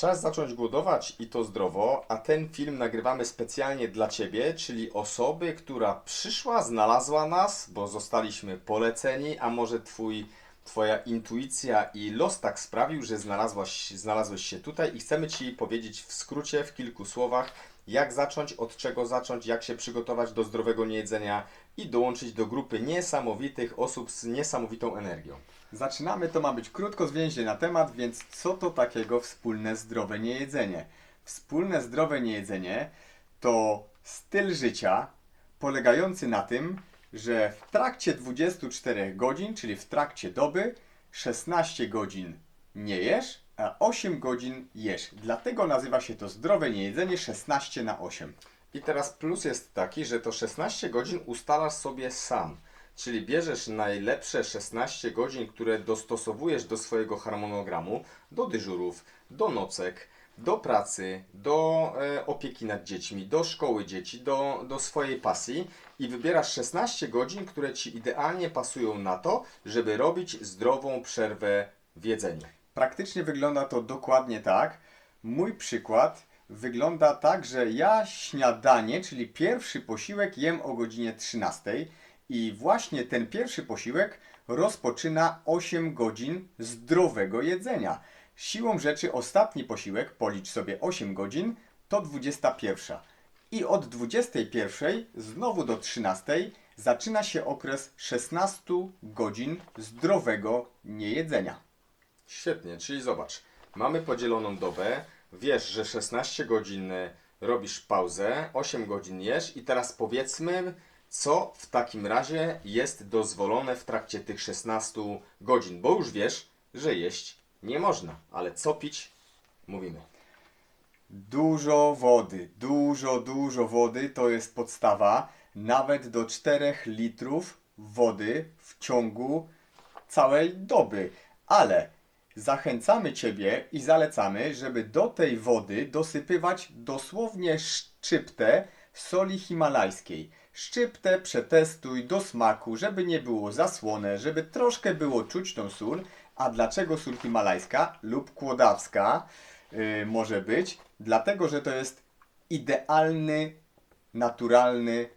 Czas zacząć głodować i to zdrowo, a ten film nagrywamy specjalnie dla Ciebie, czyli osoby, która przyszła, znalazła nas, bo zostaliśmy poleceni, a może Twój, Twoja intuicja i los tak sprawił, że znalazłaś, znalazłeś się tutaj i chcemy Ci powiedzieć w skrócie, w kilku słowach, jak zacząć, od czego zacząć, jak się przygotować do zdrowego niejedzenia i dołączyć do grupy niesamowitych osób z niesamowitą energią. Zaczynamy, to ma być krótko zwięźle na temat, więc co to takiego wspólne zdrowe niejedzenie? Wspólne zdrowe niejedzenie to styl życia polegający na tym, że w trakcie 24 godzin, czyli w trakcie doby, 16 godzin nie jesz, a 8 godzin jesz. Dlatego nazywa się to zdrowe niejedzenie 16 na 8. I teraz plus jest taki, że to 16 godzin ustalasz sobie sam. Czyli bierzesz najlepsze 16 godzin, które dostosowujesz do swojego harmonogramu, do dyżurów, do nocek, do pracy, do e, opieki nad dziećmi, do szkoły dzieci, do, do swojej pasji i wybierasz 16 godzin, które ci idealnie pasują na to, żeby robić zdrową przerwę w jedzeniu. Praktycznie wygląda to dokładnie tak. Mój przykład wygląda tak, że ja śniadanie, czyli pierwszy posiłek jem o godzinie 13 i właśnie ten pierwszy posiłek rozpoczyna 8 godzin zdrowego jedzenia. Siłą rzeczy ostatni posiłek, policz sobie 8 godzin, to 21. I od 21 znowu do 13 zaczyna się okres 16 godzin zdrowego niejedzenia. Świetnie, czyli zobacz, mamy podzieloną dobę, wiesz, że 16 godzin robisz pauzę, 8 godzin jesz i teraz powiedzmy, co w takim razie jest dozwolone w trakcie tych 16 godzin, bo już wiesz, że jeść nie można, ale co pić, mówimy. Dużo wody, dużo, dużo wody to jest podstawa. Nawet do 4 litrów wody w ciągu całej doby. Ale zachęcamy Ciebie i zalecamy, żeby do tej wody dosypywać dosłownie szczyptę soli himalajskiej. Szczyptę przetestuj do smaku, żeby nie było zasłone, żeby troszkę było czuć tą sól. A dlaczego sól himalajska lub kłodawska yy, może być? Dlatego, że to jest idealny, naturalny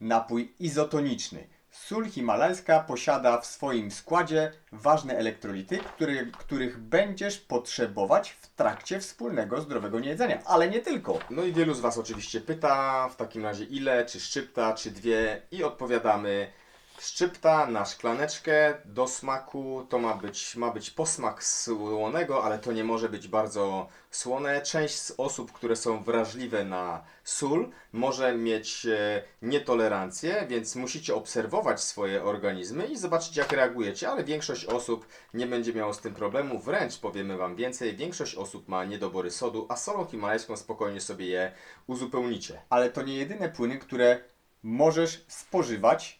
napój izotoniczny. Sól himalajska posiada w swoim składzie ważne elektrolity, które, których będziesz potrzebować w trakcie wspólnego zdrowego niejedzenia, ale nie tylko. No i wielu z Was oczywiście pyta w takim razie ile, czy szczypta, czy dwie i odpowiadamy szczypta na szklaneczkę do smaku, to ma być, ma być posmak słonego, ale to nie może być bardzo słone. Część z osób, które są wrażliwe na sól może mieć e, nietolerancję, więc musicie obserwować swoje organizmy i zobaczyć jak reagujecie, ale większość osób nie będzie miało z tym problemu, wręcz powiemy Wam więcej, większość osób ma niedobory sodu, a solą himalajską spokojnie sobie je uzupełnicie. Ale to nie jedyne płyny, które możesz spożywać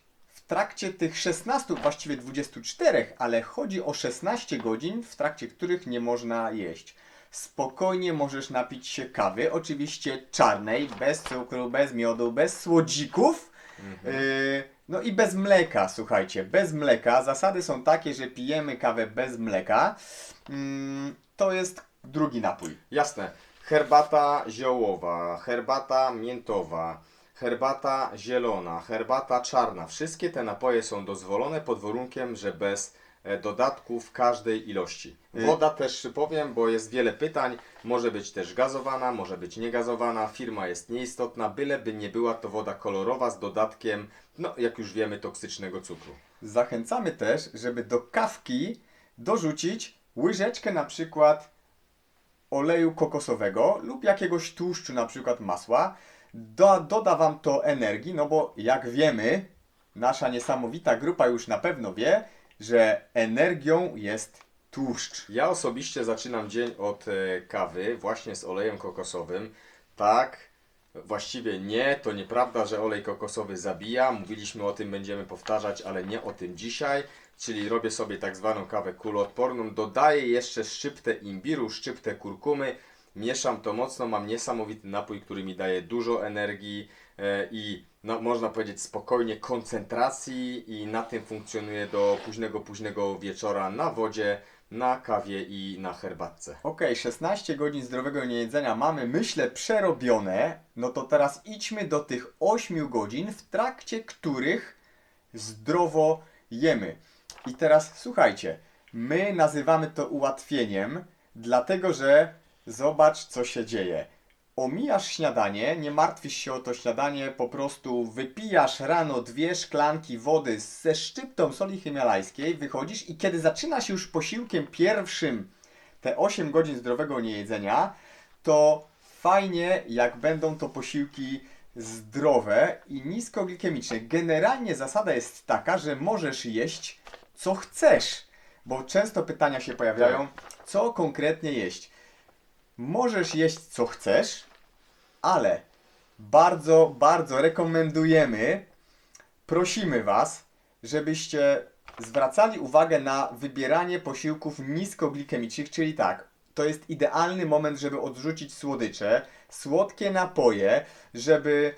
trakcie tych 16, właściwie 24, ale chodzi o 16 godzin, w trakcie których nie można jeść. Spokojnie możesz napić się kawy, oczywiście czarnej, bez cukru, bez miodu, bez słodzików. Yy, no i bez mleka, słuchajcie, bez mleka. Zasady są takie, że pijemy kawę bez mleka. Mm, to jest drugi napój. Jasne. Herbata ziołowa, herbata miętowa, herbata zielona, herbata czarna. Wszystkie te napoje są dozwolone pod warunkiem, że bez e, dodatków każdej ilości. Woda też powiem, bo jest wiele pytań. Może być też gazowana, może być niegazowana. Firma jest nieistotna, byleby nie była to woda kolorowa z dodatkiem, no jak już wiemy, toksycznego cukru. Zachęcamy też, żeby do kawki dorzucić łyżeczkę na przykład oleju kokosowego lub jakiegoś tłuszczu, na przykład masła. Do, doda Wam to energii, no bo jak wiemy, nasza niesamowita grupa już na pewno wie, że energią jest tłuszcz. Ja osobiście zaczynam dzień od e, kawy właśnie z olejem kokosowym. Tak, właściwie nie, to nieprawda, że olej kokosowy zabija. Mówiliśmy o tym, będziemy powtarzać, ale nie o tym dzisiaj. Czyli robię sobie tak zwaną kawę kuloodporną. Dodaję jeszcze szczyptę imbiru, szczyptę kurkumy. Mieszam to mocno, mam niesamowity napój, który mi daje dużo energii e, i no, można powiedzieć spokojnie koncentracji i na tym funkcjonuję do późnego, późnego wieczora na wodzie na kawie i na herbatce. Okej, 16 godzin zdrowego niejedzenia mamy, myślę, przerobione. No to teraz idźmy do tych 8 godzin, w trakcie których zdrowo jemy. I teraz słuchajcie, my nazywamy to ułatwieniem, dlatego że zobacz, co się dzieje. Omijasz śniadanie, nie martwisz się o to śniadanie, po prostu wypijasz rano dwie szklanki wody ze szczyptą soli himalajskiej, wychodzisz i kiedy zaczynasz już posiłkiem pierwszym te 8 godzin zdrowego niejedzenia, to fajnie, jak będą to posiłki zdrowe i niskoglikemiczne. Generalnie zasada jest taka, że możesz jeść co chcesz, bo często pytania się pojawiają, co konkretnie jeść. Możesz jeść co chcesz, ale bardzo, bardzo rekomendujemy, prosimy Was, żebyście zwracali uwagę na wybieranie posiłków niskoglikemicznych, czyli tak, to jest idealny moment, żeby odrzucić słodycze, słodkie napoje, żeby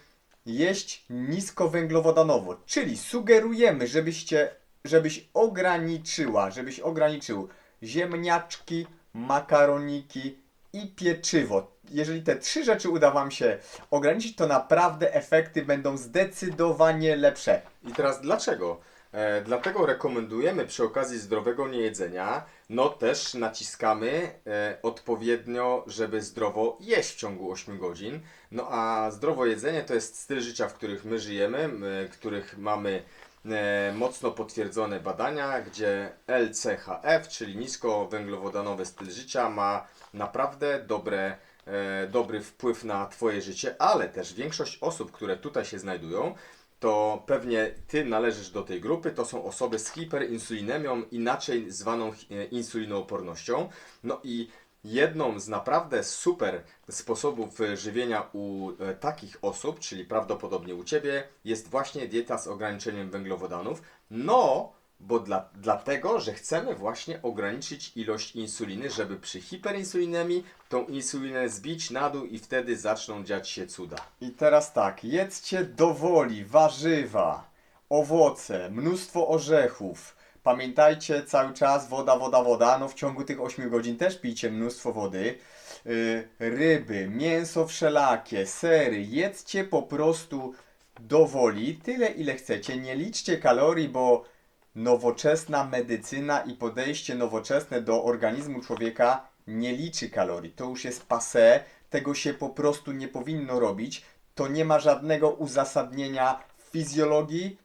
jeść niskowęglowodanowo, czyli sugerujemy, żebyście, żebyś ograniczyła, żebyś ograniczył ziemniaczki, makaroniki i pieczywo. Jeżeli te trzy rzeczy uda Wam się ograniczyć, to naprawdę efekty będą zdecydowanie lepsze. I teraz dlaczego? E, dlatego rekomendujemy przy okazji zdrowego niejedzenia, no też naciskamy e, odpowiednio, żeby zdrowo jeść w ciągu 8 godzin. No a zdrowo jedzenie to jest styl życia, w których my żyjemy, m, których mamy mocno potwierdzone badania, gdzie LCHF, czyli niskowęglowodanowy styl życia, ma naprawdę dobre, e, dobry wpływ na Twoje życie, ale też większość osób, które tutaj się znajdują, to pewnie Ty należysz do tej grupy, to są osoby z hiperinsulinemią, inaczej zwaną e, insulinoopornością. No i jedną z naprawdę super sposobów żywienia u e, takich osób, czyli prawdopodobnie u Ciebie, jest właśnie dieta z ograniczeniem węglowodanów. No, bo dla, dlatego, że chcemy właśnie ograniczyć ilość insuliny, żeby przy hiperinsulinemii tą insulinę zbić na dół i wtedy zaczną dziać się cuda. I teraz tak, jedzcie do woli warzywa, owoce, mnóstwo orzechów. Pamiętajcie cały czas woda, woda, woda. No w ciągu tych 8 godzin też pijcie mnóstwo wody. Yy, ryby, mięso wszelakie, sery. Jedzcie po prostu do woli, tyle ile chcecie. Nie liczcie kalorii, bo nowoczesna medycyna i podejście nowoczesne do organizmu człowieka nie liczy kalorii. To już jest passé, tego się po prostu nie powinno robić. To nie ma żadnego uzasadnienia w fizjologii,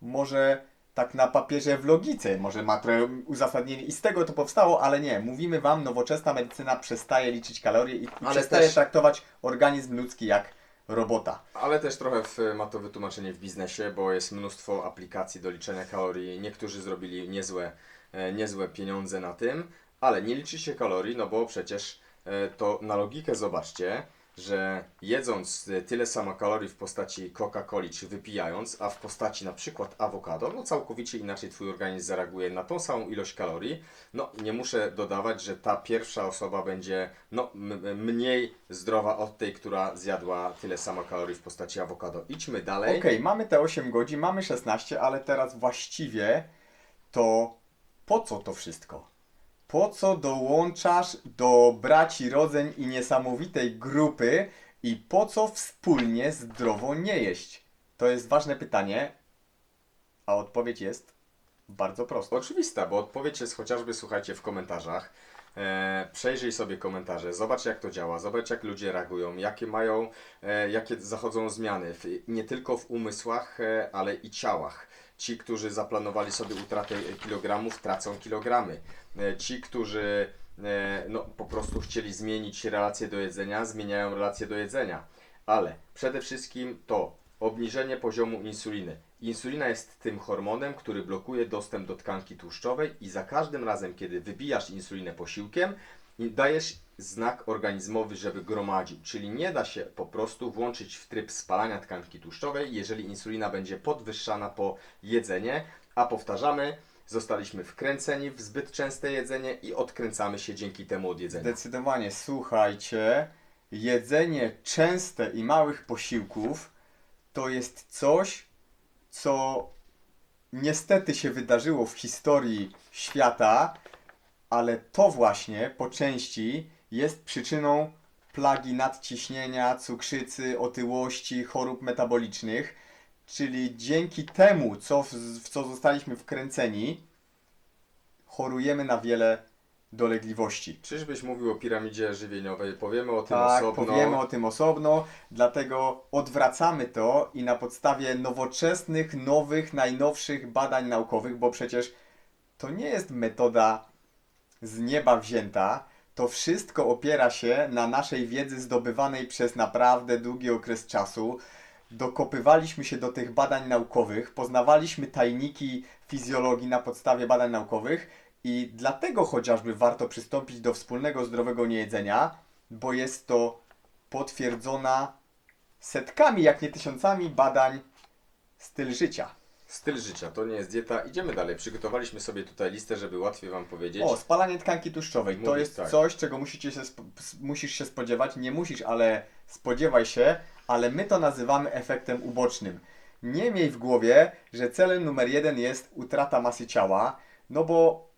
może tak na papierze w logice, może ma trochę uzasadnienie i z tego to powstało, ale nie. Mówimy Wam, nowoczesna medycyna przestaje liczyć kalorie i Ale przestaje też- traktować organizm ludzki jak robota. Ale też trochę w, ma to wytłumaczenie w biznesie, bo jest mnóstwo aplikacji do liczenia kalorii. Niektórzy zrobili niezłe, e, niezłe pieniądze na tym, ale nie liczy się kalorii, no bo przecież e, to na logikę zobaczcie, że jedząc tyle samo kalorii w postaci Coca-Coli czy wypijając, a w postaci na przykład awokado, no całkowicie inaczej Twój organizm zareaguje na tą samą ilość kalorii. No nie muszę dodawać, że ta pierwsza osoba będzie no, mniej zdrowa od tej, która zjadła tyle samo kalorii w postaci awokado. Idźmy dalej. Okej, mamy te 8 godzin, mamy 16, ale teraz właściwie to po co to wszystko? Po co dołączasz do braci rodzeń i niesamowitej grupy i po co wspólnie zdrowo nie jeść? To jest ważne pytanie, a odpowiedź jest bardzo prosta. Oczywista, bo odpowiedź jest chociażby, słuchajcie, w komentarzach. E, przejrzyj sobie komentarze, zobacz jak to działa, zobacz jak ludzie reagują, jakie mają, e, jakie zachodzą zmiany, w, nie tylko w umysłach, e, ale i ciałach. Ci, którzy zaplanowali sobie utratę kilogramów, tracą kilogramy. E, ci, którzy e, no, po prostu chcieli zmienić relacje do jedzenia, zmieniają relacje do jedzenia. Ale przede wszystkim to obniżenie poziomu insuliny. Insulina jest tym hormonem, który blokuje dostęp do tkanki tłuszczowej i za każdym razem, kiedy wybijasz insulinę posiłkiem, dajesz znak organizmowy, żeby gromadził. Czyli nie da się po prostu włączyć w tryb spalania tkanki tłuszczowej, jeżeli insulina będzie podwyższana po jedzenie, a powtarzamy, zostaliśmy wkręceni w zbyt częste jedzenie i odkręcamy się dzięki temu od jedzenia. Zdecydowanie, słuchajcie, jedzenie częste i małych posiłków to jest coś, co niestety się wydarzyło w historii świata ale to właśnie po części jest przyczyną plagi nadciśnienia, cukrzycy, otyłości, chorób metabolicznych. Czyli dzięki temu, co w, w co zostaliśmy wkręceni, chorujemy na wiele dolegliwości. Czyżbyś mówił o piramidzie żywieniowej? Powiemy o tym Tak, osobno. powiemy o tym osobno, dlatego odwracamy to i na podstawie nowoczesnych, nowych, najnowszych badań naukowych, bo przecież to nie jest metoda z nieba wzięta, to wszystko opiera się na naszej wiedzy zdobywanej przez naprawdę długi okres czasu. Dokopywaliśmy się do tych badań naukowych, poznawaliśmy tajniki fizjologii na podstawie badań naukowych i dlatego chociażby warto przystąpić do wspólnego zdrowego niejedzenia, bo jest to potwierdzona setkami, jak nie tysiącami badań styl życia. Styl życia, to nie jest dieta. Idziemy dalej. Przygotowaliśmy sobie tutaj listę, żeby łatwiej Wam powiedzieć. O, spalanie tkanki tłuszczowej. To jest tak. coś, czego musicie się musisz się spodziewać. Nie musisz, ale spodziewaj się, ale my to nazywamy efektem ubocznym. Nie miej w głowie, że celem numer jeden jest utrata masy ciała, no bo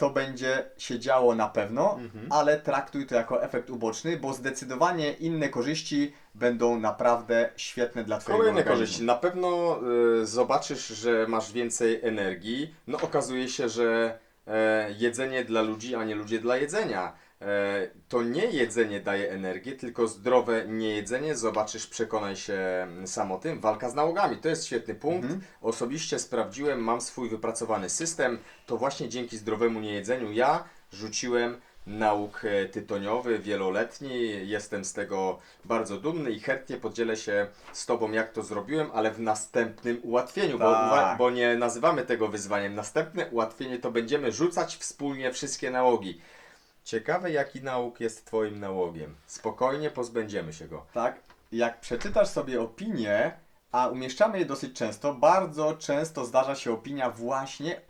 to będzie się działo na pewno, Mhm. ale traktuj to jako efekt uboczny, bo zdecydowanie inne korzyści będą naprawdę świetne dla Twojego Kolejne organizmu. korzyści. Na pewno y, zobaczysz, że masz więcej energii. No okazuje się, że jedzenie dla ludzi, a nie ludzie dla jedzenia. E, to nie jedzenie daje energię, tylko zdrowe niejedzenie. Zobaczysz, przekonaj się mm, sam o tym. Walka z nałogami. To jest świetny punkt. Mhm. Osobiście sprawdziłem, mam swój wypracowany system. To właśnie dzięki zdrowemu niejedzeniu ja rzuciłem nauk e, tytoniowy wieloletni. Jestem z tego bardzo dumny i chętnie podzielę się z Tobą, jak to zrobiłem, ale w następnym ułatwieniu, bo, Tak. bo nie nazywamy tego wyzwaniem. Następne ułatwienie to będziemy rzucać wspólnie wszystkie nałogi. Ciekawe, jaki nauk jest Twoim nałogiem. Spokojnie pozbędziemy się go. Tak, jak przeczytasz sobie opinie, a umieszczamy je dosyć często, bardzo często zdarza się opinia właśnie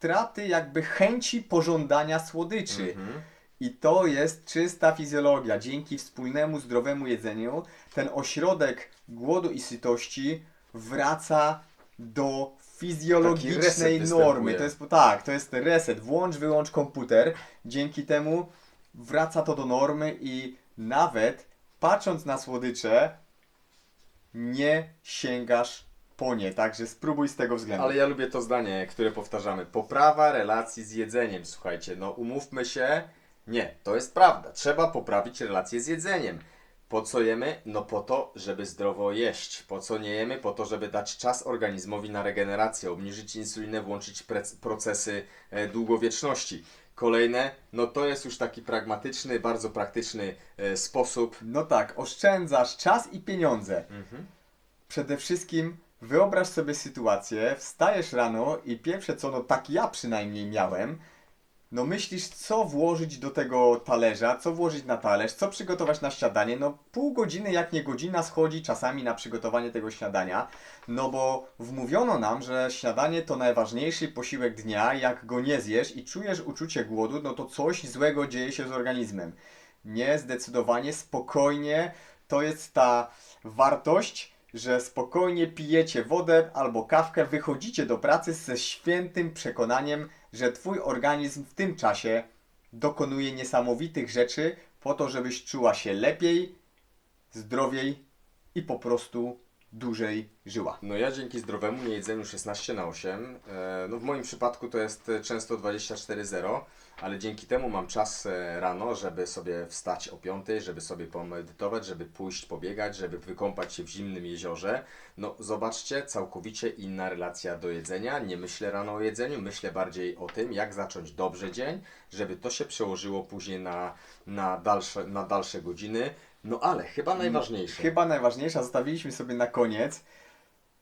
utraty jakby chęci pożądania słodyczy. Mhm. I to jest czysta fizjologia. Dzięki wspólnemu, zdrowemu jedzeniu ten ośrodek głodu i sytości wraca do fizjologicznej normy. To jest tak, to jest reset. Włącz, wyłącz komputer. Dzięki temu wraca to do normy i nawet patrząc na słodycze nie sięgasz po nie. Także spróbuj z tego względu. Ale ja lubię to zdanie, które powtarzamy. Poprawa relacji z jedzeniem. Słuchajcie, no umówmy się. Nie, to jest prawda. Trzeba poprawić relacje z jedzeniem. Po co jemy? No po to, żeby zdrowo jeść. Po co nie jemy? Po to, żeby dać czas organizmowi na regenerację, obniżyć insulinę, włączyć procesy e, długowieczności. Kolejne, no to jest już taki pragmatyczny, bardzo praktyczny e, sposób. No tak, oszczędzasz czas i pieniądze. Mhm. Przede wszystkim wyobraź sobie sytuację, wstajesz rano i pierwsze co, no tak ja przynajmniej miałem, no myślisz co włożyć do tego talerza, co włożyć na talerz, co przygotować na śniadanie, no pół godziny jak nie godzina schodzi czasami na przygotowanie tego śniadania, no bo wmówiono nam, że śniadanie to najważniejszy posiłek dnia, jak go nie zjesz i czujesz uczucie głodu, no to coś złego dzieje się z organizmem. Nie, zdecydowanie, spokojnie, to jest ta wartość, że spokojnie pijecie wodę albo kawkę, wychodzicie do pracy ze świętym przekonaniem, że Twój organizm w tym czasie dokonuje niesamowitych rzeczy po to, żebyś czuła się lepiej, zdrowiej i po prostu dłużej żyła. No ja dzięki zdrowemu niejedzeniu 16 na 8, e, no w moim przypadku to jest często 24-0, ale dzięki temu mam czas e, rano, żeby sobie wstać o 5, żeby sobie pomedytować, żeby pójść pobiegać, żeby wykąpać się w zimnym jeziorze. No zobaczcie, całkowicie inna relacja do jedzenia. Nie myślę rano o jedzeniu, myślę bardziej o tym, jak zacząć dobrze dzień, żeby to się przełożyło później na, na, dalsze, na dalsze godziny. No ale chyba najważniejsze. Chyba najważniejsza zostawiliśmy sobie na koniec.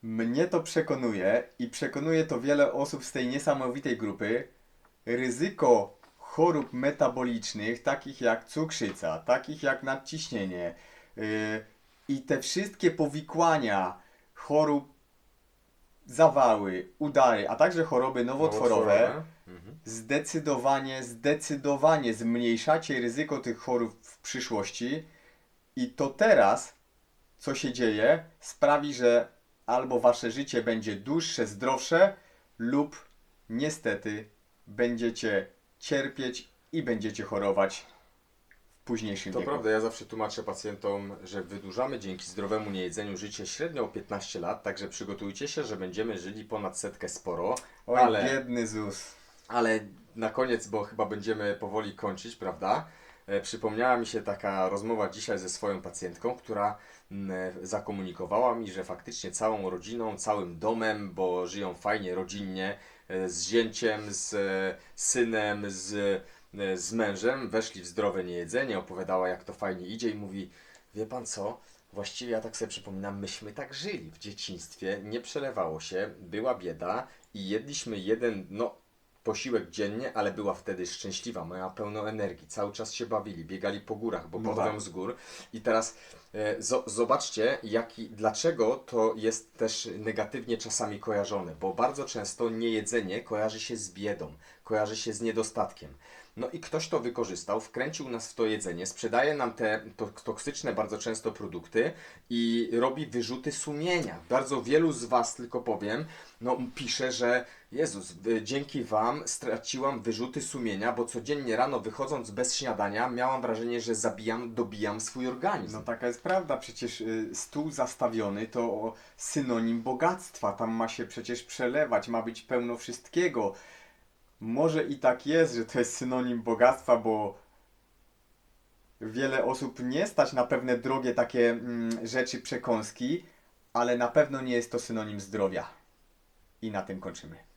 Mnie to przekonuje i przekonuje to wiele osób z tej niesamowitej grupy. Ryzyko chorób metabolicznych, takich jak cukrzyca, takich jak nadciśnienie yy, i te wszystkie powikłania chorób, zawały, udary, a także choroby nowotworowe Mhm. zdecydowanie, zdecydowanie zmniejszacie ryzyko tych chorób w przyszłości i to teraz, co się dzieje, sprawi, że albo wasze życie będzie dłuższe, zdrowsze lub niestety będziecie cierpieć i będziecie chorować w późniejszym To wieku. prawda, ja zawsze tłumaczę pacjentom, że wydłużamy dzięki zdrowemu niejedzeniu życie średnio o 15 lat, także przygotujcie się, że będziemy żyli ponad setkę sporo, Oj, ale, biedny ZUS. ale na koniec, bo chyba będziemy powoli kończyć, prawda? E, Przypomniała mi się taka rozmowa dzisiaj ze swoją pacjentką, która mm, zakomunikowała mi, że faktycznie całą rodziną, całym domem, bo żyją fajnie, rodzinnie, e, z zięciem, z e, synem, z, e, z mężem, weszli w zdrowe niejedzenie, opowiadała jak to fajnie idzie i mówi, wie pan co, właściwie ja tak sobie przypominam, myśmy tak żyli w dzieciństwie, nie przelewało się, była bieda i jedliśmy jeden, no posiłek dziennie, ale była wtedy szczęśliwa, miała pełno energii, cały czas się bawili, biegali po górach, bo No pochodzą tak. z gór. I teraz e, zo- zobaczcie, jaki, dlaczego to jest też negatywnie czasami kojarzone, bo bardzo często niejedzenie kojarzy się z biedą, kojarzy się z niedostatkiem. No i ktoś to wykorzystał, wkręcił nas w to jedzenie, sprzedaje nam te to, toksyczne bardzo często produkty i robi wyrzuty sumienia. Bardzo wielu z Was, tylko powiem, no pisze, że Jezus, y, dzięki Wam straciłam wyrzuty sumienia, bo codziennie rano wychodząc bez śniadania miałam wrażenie, że zabijam, dobijam swój organizm. No taka jest prawda, przecież y, stół zastawiony to synonim bogactwa. Tam ma się przecież przelewać, ma być pełno wszystkiego. Może i tak jest, że to jest synonim bogactwa, bo wiele osób nie stać na pewne drogie takie mm, rzeczy, przekąski, ale na pewno nie jest to synonim zdrowia. I na tym kończymy.